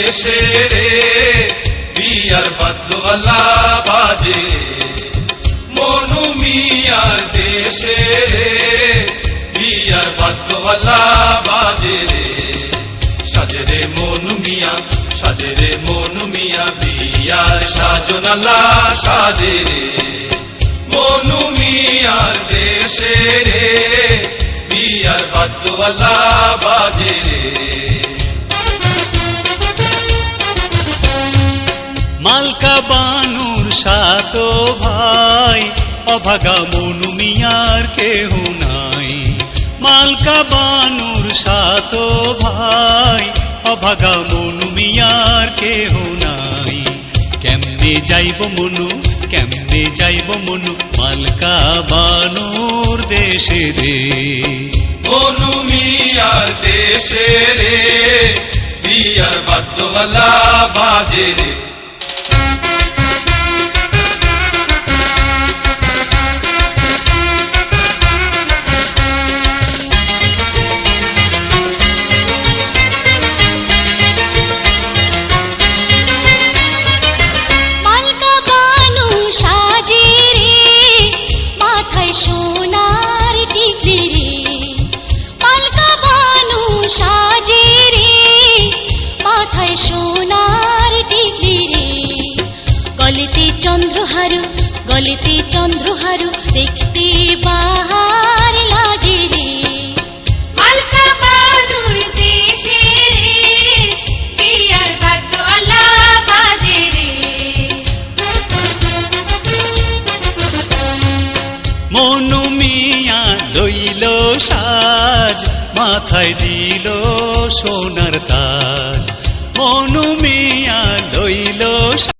দেশে রে বিয়ার বাদ্যওয়ালা বাজে। মনু মিয়ার দেশে রে বিয়ার বাদ্যওয়ালা বাজে রে। সাজে রে মনু মিয়া, সাজে রে মনু মিয়া বিয়ার সাজনালা সাজে রে। মনু মিয়ার দেশে রে বিয়ার বাদ্যওয়ালা বাজে রে। মালকা বানুর সাত ভাই। অভাগা মনু মিয়ার কেহ নাই। মালকা বানুর সাত ভাই। অভাগা মনু মিয়ার কেহ নাই। কেমনে যাইব মনু, কেমনে যাইব মনু? মালকা বানুর দেশে রে। মনু মিয়ার দেশে রে। বিয়ার বাদ্যওয়ালা বাজে রে। গলিতে চন্দ্রহারু দেখতে বাহার লাগে রে। মালকা বাদুর দেশে বিয়ার বাদ্য আলা বাজে রে। মনু মিয়া লইল সাজ মাথায় দিল সোনার তাজ।